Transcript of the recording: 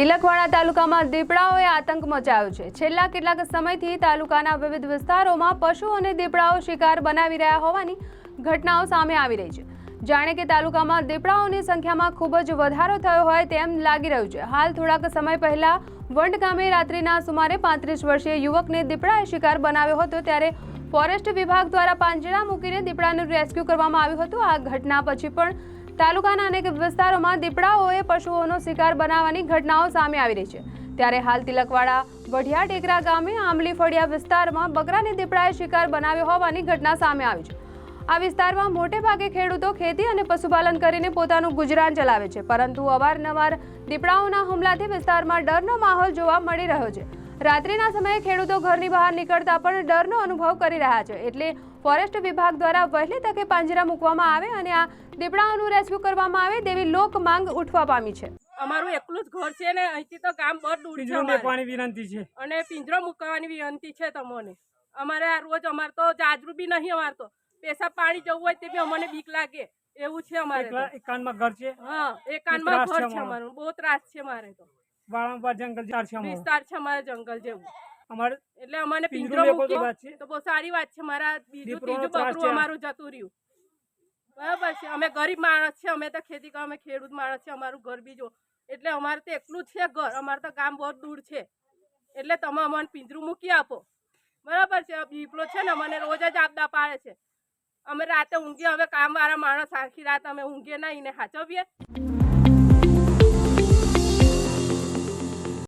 તિલકવાડા તાલુકામાં દીપડાઓએ આતંક મચાવ્યો છે. છેલ્લા કેટલાક સમયથી તાલુકાના વિવિધ વિસ્તારોમાં પશુ અને દીપડાઓ શિકાર બનાવી રહ્યા હોવાની ઘટનાઓ સામે આવી રહી છે. જાણે કે તાલુકામાં દીપડાઓની સંખ્યામાં ખૂબ જ વધારો થયો હોય તેમ લાગી રહ્યું છે. હાલ થોડાક સમય પહેલા વંડ ગામે રાત્રિના સુમારે પાંત્રીસ વર્ષીય યુવકને દીપડાએ શિકાર બનાવ્યો હતો, ત્યારે ફોરેસ્ટ વિભાગ દ્વારા પાંજરા મૂકીને દીપડાનું રેસ્ક્યુ કરવામાં આવ્યું હતું. આ ઘટના પછી પણ તાલુકાના અનેક વિસ્તારોમાં દીપડાઓએ પશુઓનો શિકાર બનાવવાની ઘટનાઓ સામે આવી રહી છે. ત્યારે હાલ તિલકવાડા, વઢિયા ટેકરા ગામે આંબલી ફળિયા વિસ્તારમાં બકરાને દીપડાએ શિકાર બનાવ્યો હોવાની ઘટના સામે આવી છે. આ વિસ્તારમાં મોટે ભાગે ખેડૂતો ખેતી અને પશુપાલન કરીને પોતાનું ગુજરાન ચલાવે છે, પરંતુ અવારનવાર દીપડાઓના હુમલાથી વિસ્તારમાં ડરનો માહોલ જોવા મળી રહ્યો છે. રાત્રિના સમયે ખેડૂતો ઘરની બહાર નીકળતા પણ ડરનો અનુભવ કરી રહ્યા છે. એટલે ફોરેસ્ટ વિભાગ દ્વારા વહેલી તકે પાંજરા મૂકવામાં આવે અને આ દીપડાઓનું રેસ્ક્યુ કરવામાં આવે તેવી લોક માંગ ઉઠવા પામી છે. અમારું એકલું જ ઘર છે ને અહીંથી તો ગામ બહુ દૂર છે પાણી વિનંતી છે. અને પિંજરો મૂકવાની વિનંતી છે તમને. અમારે આ રોજ અમારે તો જાજરૂ બી નહીં અમારે તો. પેશાબ પાણી જવું હોય તે બી અમને બીક લાગે. એવું છે અમારે તો. એકલા ઘર છે? હા એ કાનમાં ઘર છે અમારું. બહુ ત્રાસ છે મારે તો. વાળંવાર જંગલ ચાર અમારું. વિસ્તાર છે અમારે જંગલ જેવું. અમારે એટલે અમને પિંજરો મૂક્યો તો બહુ સારી વાત છે. મારા બીજું ત્રીજું બકરું અમારું જતું રહ્યું. બરાબર છે. અમે ગરીબ માણસ છે. અમે તો ખેતી કરવા અમે ખેડૂત માણસ છે. અમારું ઘર બીજો. એટલે અમારે તો એકલું છે ઘર. અમારે તો ગામ બહુ દૂર છે. એટલે તમે અમને પિંજરું મૂકી આપો. બરાબર છે. દીપડો છે ને મને રોજ જ આપદા પાડે છે. અમે રાતે ઊંઘીએ. હવે કામવાળા માણસ આખી રાત અમે ઊંઘીએ નહીં ને સાચવીએ